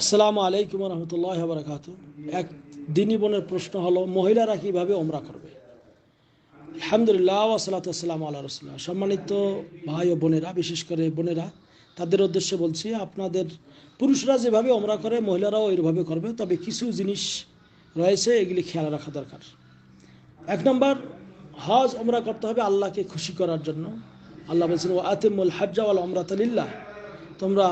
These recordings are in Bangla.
আসসালামু আলাইকুম রহমতুল্লাহ বারকাত এক দিনী বোনের প্রশ্ন হলো, মহিলারা কীভাবে ওমরা করবে? আলহামদুলিল্লাহ ওসালাতাম আল্লাহ রসুল্লাহ সম্মানিত ভাই ও বোনেরা, বিশেষ করে বোনেরা, তাদের উদ্দেশ্যে বলছি, আপনাদের পুরুষরা যেভাবে ওমরা করে, মহিলারাও ওইভাবে করবে। তবে কিছু জিনিস রয়েছে, এগুলি খেয়াল রাখা দরকার। এক নম্বর, হজ ওমরা করতে হবে আল্লাহকে খুশি করার জন্য। আল্লাহ বলছেন ও আতিমুল হাজ্জাওয়াল ওমরাতালিল্লাহ তোমরা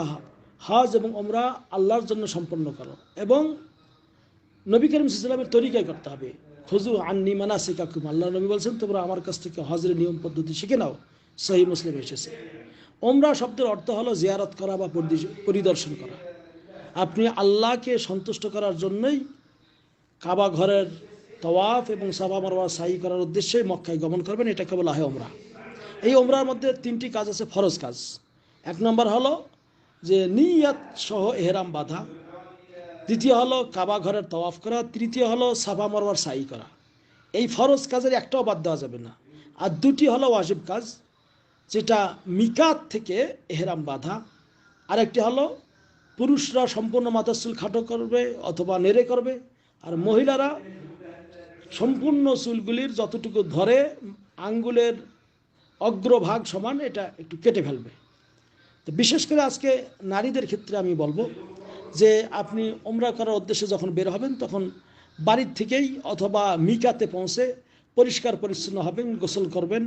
হজ এবং ওমরা আল্লাহর জন্য সম্পন্ন করো এবং নবী করিম সাল্লামের তরিকায় করতে হবে। খুজু আন্নি মানা শিকাকুম আল্লাহ নবী বলছেন, তোমরা আমার কাছ থেকে হজরের নিয়ম পদ্ধতি শিখে নাও। সহি মুসলিম এসেছে। ওমরা শব্দের অর্থ হলো জিয়ারত করা বা পরিদর্শন করা। আপনি আল্লাহকে সন্তুষ্ট করার জন্যই কাবা ঘরের তওয়াফ এবং সাবা মারওয়া সাই করার উদ্দেশ্যে মক্কায় গমন করবেন। এটাকে বলা হয় ওমরা এই ওমরার মধ্যে তিনটি কাজ আছে, ফরজ কাজ। এক নম্বর হলো যে নিয়াত সহ এহরাম বাঁধা। দ্বিতীয় হলো কাবা ঘরের তওয়াফ করা। তৃতীয় হলো সাফা মারওয়ার সাই করা। এই ফরজ কাজের একটাও বাদ দেওয়া যাবে না। আর দুটি হলো ওয়াজিব কাজ, যেটা মিকাত থেকে এহরাম বাঁধা। আরেকটি হলো পুরুষরা সম্পূর্ণ মাথার খাটো করবে অথবা নেড়ে করবে। আর মহিলারা সম্পূর্ণ চুলগুলির যতটুকু ধরে, আঙ্গুলের অগ্রভাগ সমান, এটা একটু কেটে ফেলবে। তো বিশেষ করে আজকে নারীদের ক্ষেত্রে আমি বলব যে আপনি ওমরা করার উদ্দেশ্যে যখন বের হবেন, তখন বাড়ির থেকেই অথবা মিকাতে পৌঁছে পরিষ্কার পরিচ্ছন্ন হবেন, গোসল করবেন।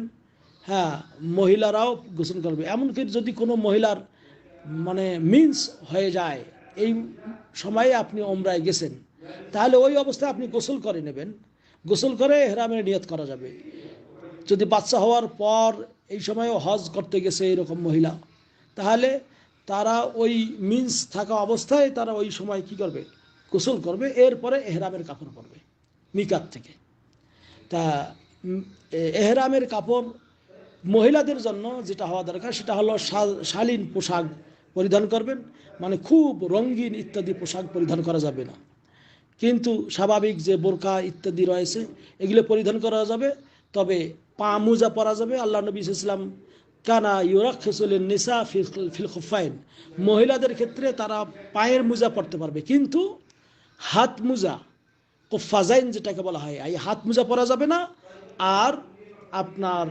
হ্যাঁ মহিলারাও গোসল করবে। এমনকি যদি কোনো মহিলার মানে মিন্স হয়ে যায়, এই সময়ে আপনি ওমরায় গেছেন, তাহলে ওই অবস্থায় আপনি গোসল করে নেবেন। গোসল করে হেরামের নিয়ত করা যাবে। যদি বাচ্চা হওয়ার পর এই সময়ও হজ করতে গেছে এরকম মহিলা তাহলে তারা ওই মিন্স থাকা অবস্থায় তারা ওই সময় কি করবে? গোসল করবে, এরপরে এহরামের কাপড় পরবে মিকাত থেকে। তা এহরামের কাপড় মহিলাদের জন্য যেটা হওয়া দরকার, সেটা হলো শালীন পোশাক পরিধান করবেন মানে খুব রঙিন ইত্যাদি পোশাক পরিধান করা যাবে না। কিন্তু স্বাভাবিক যে বোরকা ইত্যাদি রয়েছে, এগুলো পরিধান করা যাবে, তবে পা মোজা পরা যাবে। আল্লাহ নবী ইসলাম কানা ইউরাক্ষসুলের নিসা ফিল খুফাইন মহিলাদের ক্ষেত্রে তারা পায়ের মোজা পরতে পারবে, কিন্তু হাত মোজা কোফাজাইন যেটাকে বলা হয়, এই হাত মোজা পরা যাবে না, আর আপনার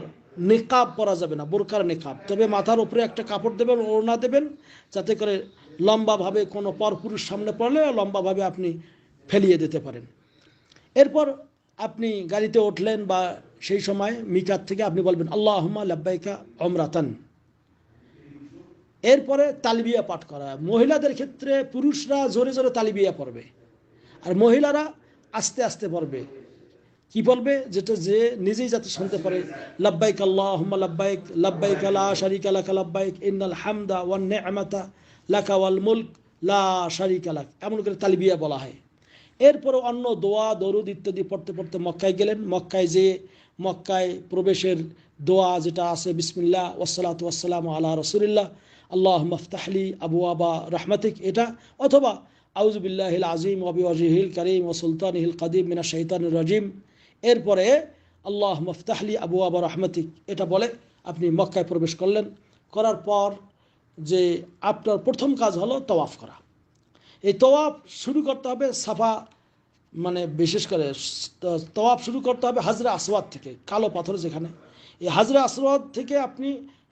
নেকাব পরা যাবে না, বোরকার নেকাব। তবে মাথার উপরে একটা কাপড় দেবেন, ওড়না দেবেন, যাতে করে লম্বাভাবে কোনো পরপুরুষ সামনে পড়লে লম্বাভাবে আপনি ফেলিয়ে দিতে পারেন। এরপর আপনি গাড়িতে উঠলেন বা সেই সময় মিকাত থেকে আপনি বলবেন আল্লাহ লাব্বাইকা অমরাতান এরপরে তালবিয়া পাঠ করা। মহিলাদের ক্ষেত্রে পুরুষরা জোরে জোরে তালিবিয়া পড়বে, আর মহিলারা আস্তে আস্তে পড়বে। কি বলবে যেটা যে নিজেই যাতে শুনতে পারে, লাব্বাইক আল্লাহ লাব্বাইক লাব্বাইক লা শারিকা লাকা লাব্বাইক, ইন্নাল হামদা ওয়ান নি'মাতা লাকা ওয়াল মুলক, লা শারিকা লাক। এমন করে তালিবিয়া বলা হয়। এরপরে অন্য দোয়া, দরুদ ইত্যাদি পড়তে পড়তে মক্কায় গেলেন। মক্কায় যে মক্কায় প্রবেশের দোয়া যেটা আছে বিসমিল্লা ওসালাত ওয়াসালাম আল্লাহ রসুলিল্লাহ। আল্লাহ মফতাহলি আবু আবা রহমাতিক, এটা অথবা আউজবিল্লাহিল আজিম আবি ওয়াজিহিল করিম ও সুলতানহিল কাদিম মিনা শৈতান রাজিম। এরপরে আল্লাহ মফতাহলি আবু আবা রহমাতিক, এটা বলে আপনি মক্কায় প্রবেশ করলেন। করার পর যে আপনার প্রথম কাজ হলো তওয়াফ করা। এই তওয়াফ শুরু করতে হবে সাফা মানে বিশেষ করে তওয়াফ শুরু করতে হবে হাজরা আসওয়াদ থেকে, কালো পাথর যেখানে। এই হাজরা আসওয়াদ থেকে আপনি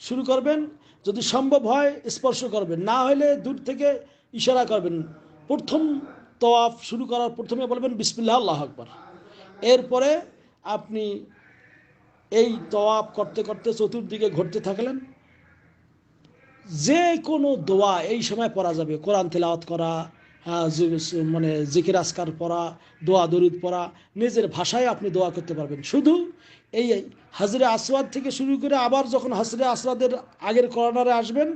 শুরু করবেন, যদি সম্ভব হয় স্পর্শ করবেন, না হলে দূর থেকে ইশারা করবেন। প্রথম তওয়াফ শুরু করার প্রথমে বলবেন, বিসমিল্লাহ, আল্লাহ আকবর। এরপরে আপনি এই তওয়াফ করতে করতে চতুর্দিকে ঘুরতে থাকলেন। যে কোনো দোয়া এই সময় পড়া যাবে, কোরআন তেলাওয়াত করা মানে জিকির আসকার পড়া, দোয়া, দরুদ পড়া, নিজের ভাষায় আপনি দোয়া করতে পারবেন। শুধু এই হাজরে আসওয়াদ থেকে শুরু করে আবার যখন হাজরে আসওয়াদের আগের কর্নারে আসবেন,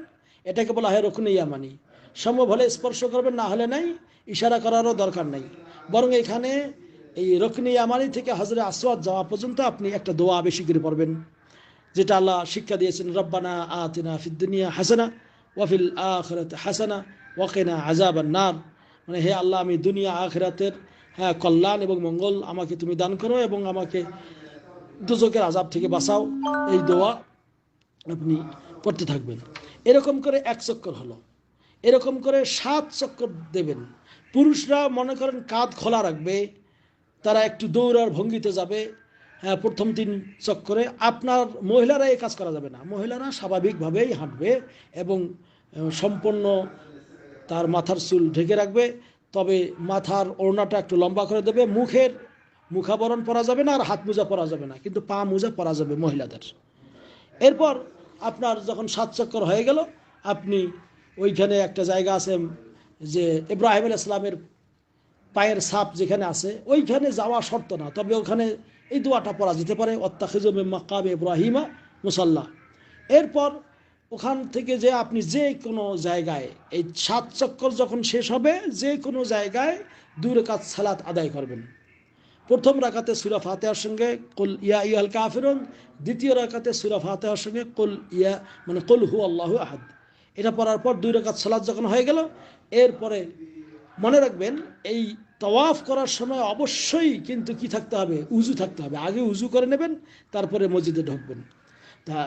এটাকে বলা হয় রকুন ইয়ামানি। সম্ভব হলে স্পর্শ করবেন, না হলে নাই, ইশারা করারও দরকার নাই। বরং এখানে এই রকনি ইয়ামানি থেকে হাজরে আসওয়াদ যাওয়া পর্যন্ত আপনি একটা দোয়া বেশি করে পড়বেন, যেটা আল্লাহ শিক্ষা দিয়েছেন, রব্বানা আতিনা ফিদ্দুনিয়া হাসানা ওয়াফিল আখরাত হাসানা ওয়াকিনা আজাবান নার। মানে হে আল্লাহ, আমি দুনিয়া, আখরাতের হ্যাঁ কল্যাণ এবং মঙ্গল আমাকে তুমি দান করো এবং আমাকে দুজকের আজাব থেকে বাঁচাও। এই দোয়া আপনি পড়তে থাকবেন। এরকম করে এক চক্কর হলো। এরকম করে সাত চক্কর দেবেন। পুরুষরা মনে করেন কাঁধ খোলা রাখবে, তারা একটু দৌড়ার ভঙ্গিতে যাবে হ্যাঁ প্রথম তিন চক্করে। আপনার মহিলারা এই কাজ করা যাবে না। মহিলারা স্বাভাবিকভাবেই হাঁটবে এবং সম্পূর্ণ তার মাথার চুল ঢেকে রাখবে, তবে মাথার ওড়নাটা একটু লম্বা করে দেবে, মুখের মুখাবরণ পরা যাবে না আর হাত মোজা পরা যাবে না, কিন্তু পা মোজা পরা যাবে মহিলাদের। এরপর আপনার যখন সাত চক্কর হয়ে গেল, আপনি ওইখানে একটা জায়গা আছে যে ইব্রাহিম আল ইসলামের পায়ের সাপ যেখানে আছে, ওইখানে যাওয়া শর্ত না, তবে ওখানে এই দোয়াটা পড়া যেতে পারে অত্তাখিজমে মাকাম ইব্রাহিমা মুসাল্লাহ এরপর ওখান থেকে যে আপনি যে কোনো জায়গায়, এই সাত চক্কর যখন শেষ হবে, যে কোনো জায়গায় দুই রেখাত সালাত আদায় করবেন। প্রথম রাকাতে সুরা ফাতেহার সঙ্গে কুল ইয়া ইয়াল কাফিরুন, দ্বিতীয় রাকাতে সুরা ফাতেহার সঙ্গে কুল ইয়া মানে কুল হু আল্লাহু আহাদ। এটা পড়ার পর দুই রাকাত সালাদ যখন হয়ে গেল, এরপরে মনে রাখবেন, এই তওয়াফ করার সময় অবশ্যই কিন্তু কি থাকতে হবে? উজু থাকতে হবে। আগে উজু করে নেবেন, তারপরে মসজিদে ঢুকবেন। তা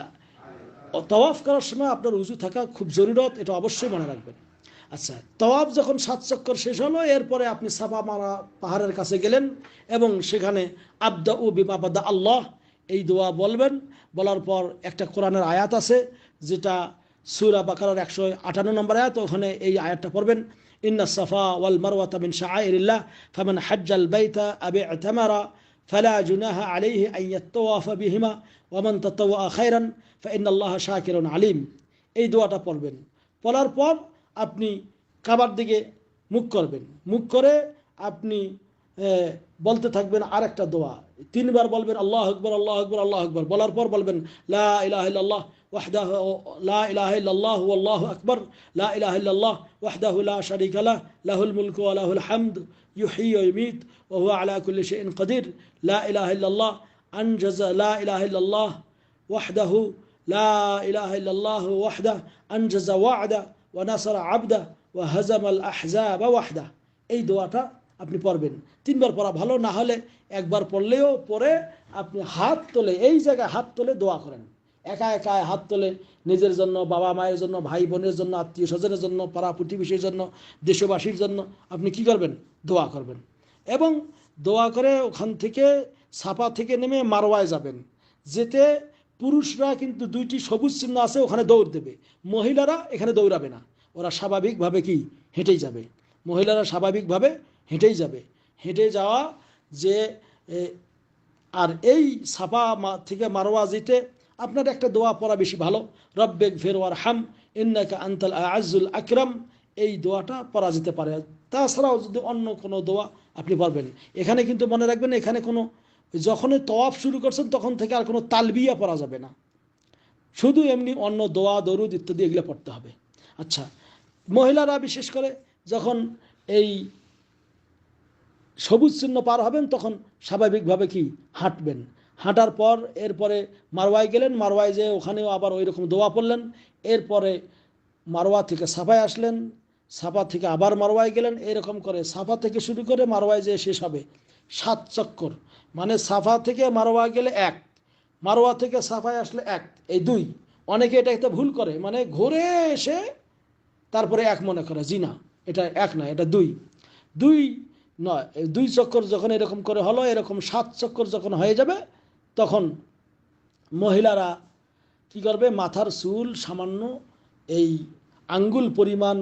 তওয়াফ করার সময় আপনার উজু থাকা খুব জরুরত, এটা অবশ্যই মনে রাখবেন। আচ্ছা তওয়াফ যখন সাত চক্কর শেষ হলো, এরপরে আপনি সাফা মারা পাহাড়ের কাছে গেলেন এবং সেখানে আবদা ও বিমাবাদা আল্লাহ, এই দোয়া বলবেন। বলার পর একটা কোরআনের আয়াত আছে, যেটা সুরা বাকারার একশো আটান্ন নম্বর আয়াত, ওখানে এই আয়াতটা পড়বেন, ইন্না সাফা ওয়াল মারওয়াতা মিন শাআইরিল্লাহ, ফামান হাজ্জাল বাইতা আবি ইতামারা فلا جناح عليه أن يطوف بهما ومن تطوع خيرا فإن الله شاكر عليم এই দোয়াটা পড়বেন পড়ার পর আপনি কাবার দিকে মুখ করবেন মুখ করে আপনি আহ, বলতে থাকবেন আর একটা দোয়া তিনবার বলবেন আল্লাহ আকবর আল্লাহ আকবর আল্লাহ আকবর বলার পর বলবেন লা ইলাহ ইল্লাল্লাহ ওয়াহদাহ লা ইলাহা ইল্লাল্লাহ আল্লাহু আকবর লা ইলাহা ইল্লাল্লাহ ওয়াহদাহু লা শারীকা লাহ লাহুল মুলকু ওয়া লাহুল হামদ ইউহয়ী ওয়া ইউমীত ওয়া হুয়া আলা কুল্লি শাইইন কাদির লা ইলাহা ইল্লাল্লাহ আনজাজা লা ইলাহা ইল্লাল্লাহ وحده لا إله إلا الله وحده أنجز وعده ونصر عبده وهزم الأحزاب وحده এই দোয়াটা আপনি পড়বেন তিনবার পড়া ভালো না হলে একবার পড়লেও পরে আপনি হাত তোলে এই জায়গায় হাত তোলে দোয়া করেন একা একা হাত তোলে নিজের জন্য, বাবা মায়ের জন্য, ভাই বোনের জন্য, আত্মীয় স্বজনের জন্য, পাড়া প্রতিবেশীর জন্য, দেশবাসীর জন্য আপনি কি করবেন? দোয়া করবেন। এবং দোয়া করে ওখান থেকে ছাপা থেকে নেমে মারওয়ায় যাবেন। যেতে পুরুষরা কিন্তু দুইটি সবুজ চিহ্ন আছে, ওখানে দৌড় দেবে। মহিলারা এখানে দৌড়াবে না। ওরা স্বাভাবিকভাবে কি? হেঁটেই যাবে। মহিলারা স্বাভাবিকভাবে হেঁটেই যাবে। হেঁটে যাওয়া যে আর এই মা- থেকে মারোয়া যেতে আপনার একটা দোয়া পড়া বেশি ভালো। রব্বেক ফেরওয়ার হাম ইন্নাকা আন্তাল আজুল আকরাম। এই দোয়াটা পড়া যেতে পারে। তাছাড়াও যদি অন্য কোনো দোয়া আপনি পারবেন এখানে কিন্তু মনে রাখবেন, এখানে কোনো যখনই তওয়াফ শুরু করছেন, তখন থেকে আর কোনো তালবিয়া পড়া যাবে না। শুধু এমনি অন্য দোয়া, দরুদ ইত্যাদি এগুলো পড়তে হবে। আচ্ছা মহিলারা বিশেষ করে যখন এই সবুজ চিহ্ন পার হবেন, তখন স্বাভাবিকভাবে কি? হাঁটবেন। হাঁটার পর এরপরে মারওয়ায় গেলেন, মারওয়ায় যে ওখানেও আবার ওই রকম দোয়া পড়লেন। এরপরে মারওয়া থেকে সাফায় আসলেন, সাফা থেকে আবার মারওয়ায় গেলেন। এরকম করে সাফা থেকে শুরু করে মারওয়ায় যে শেষ হবে। সাত চক্কর মানে সাফা থেকে মারওয়া গেলে এক, মারওয়া থেকে সাফায় আসলে এক, এই দুই। অনেকে এটা একটা ভুল করে মানে ঘুরে এসে তারপরে এক মনে করে জি না এটা এক না এটা দুই। দুই নয় দুই চক্কর যখন এরকম করে হলো, এরকম সাত চক্কর যখন হয়ে যাবে তখন মহিলারা কি করবে? মাথার চুল সামান্য এই আঙ্গুল পরিমাণ,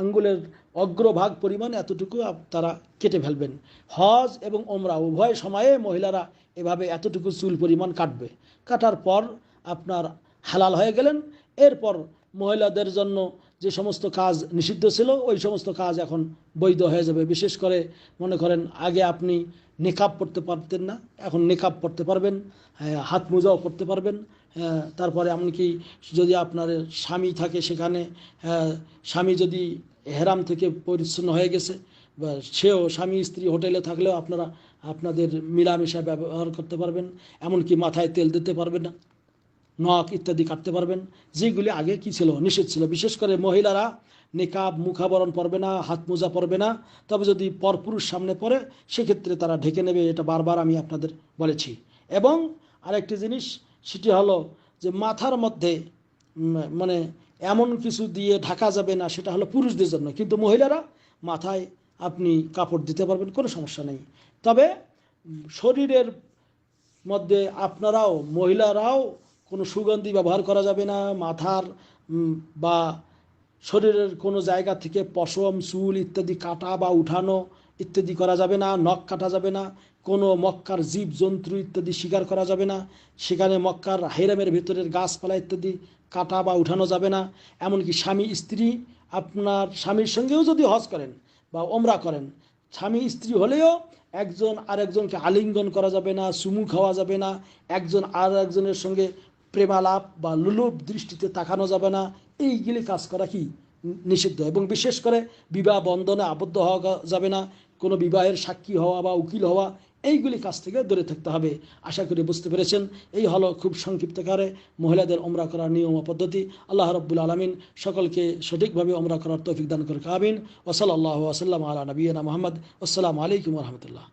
আঙ্গুলের অগ্রভাগ পরিমাণ এতটুকু তারা কেটে ফেলবেন। হজ এবং ওমরা উভয় সময়ে মহিলারা এভাবে এতটুকু চুল পরিমাণ কাটবে। কাটার পর আপনার হালাল হয়ে গেলেন। এরপর মহিলাদের জন্য যে সমস্ত কাজ নিষিদ্ধ ছিল ওই সমস্ত কাজ এখন বৈধ হয়ে যাবে। বিশেষ করে মনে করেন আগে আপনি নেকাব পড়তে পারতেন না এখন নেকাব পড়তে পারবেন হ্যাঁ, হাত মোজাও পড়তে পারবেন হ্যাঁ, তারপরে এমনকি যদি আপনার স্বামী থাকে সেখানে হ্যাঁ, স্বামী যদি হেরাম থেকে পরিচ্ছন্ন হয়ে গেছে সেও স্বামী স্ত্রী হোটেলে থাকলেও আপনারা আপনাদের মিলামেশা ব্যবহার করতে পারবেন এমনকি মাথায় তেল দিতে পারবেন না। নখ ইত্যাদি কাটতে পারবেন। যেগুলি আগে কি ছিল? নিষেধ ছিল। বিশেষ করে মহিলারা নেকাব, মুখাবরণ পরবে না, হাত মোজা পরবে না। তবে যদি পরপুরুষ সামনে পড়ে সেক্ষেত্রে তারা ঢেকে নেবে। এটা বারবার আমি আপনাদের বলেছি। এবং আরেকটি জিনিস, সেটি হলো যে মাথার মধ্যে মানে এমন কিছু দিয়ে ঢাকা যাবে না, সেটা হলো পুরুষদের জন্য। কিন্তু মহিলারা মাথায় আপনি কাপড় দিতে পারবেন, কোনো সমস্যা নেই। তবে শরীরের মধ্যে আপনারাও, মহিলারাও কোনো সুগন্ধি ব্যবহার করা যাবে না, মাথার বা শরীরের কোনো জায়গা থেকে পশম, চুল ইত্যাদি কাটা বা উঠানো ইত্যাদি করা যাবে না, নখ কাটা যাবে না, কোনো মক্কার জীব জন্তু ইত্যাদি শিকার করা যাবে না, সেখানে মক্কার হেরামের ভেতরের গাছপালা ইত্যাদি কাটা বা উঠানো যাবে না। এমনকি স্বামী, স্ত্রী আপনার স্বামীর সঙ্গেও যদি হজ করেন বা ওমরা করেন, স্বামী, স্ত্রী হলেও একজন আর একজনকে আলিঙ্গন করা যাবে না চুমু খাওয়া যাবে না, একজন আর একজনের সঙ্গে প্রেমালাপ বা লুলুপ দৃষ্টিতে তাকানো যাবে না। এইগুলি কাজ করা কি নিষিদ্ধ? এবং বিশেষ করে বিবাহ বন্ধনে আবদ্ধ হওয়া যাবে না। কোনো বিবাহের সাক্ষী হওয়া বা উকিল হওয়া এইগুলি কাজ থেকে দূরে থাকতে হবে। আশা করি বুঝতে পেরেছেন। এই হলো খুব সংক্ষিপ্তকারে মহিলাদের ওমরা করার নিয়ম পদ্ধতি। আল্লাহ রব্বুল আলমিন সকলকে সঠিকভাবে ওমরা করার তৌফিক দান করে আমিন। ওসল আল্লাহ ওসাল্লাম আলা নবীনা মোহাম্মদ। আসসালামু আলাইকুম রহমতুল্লাহ।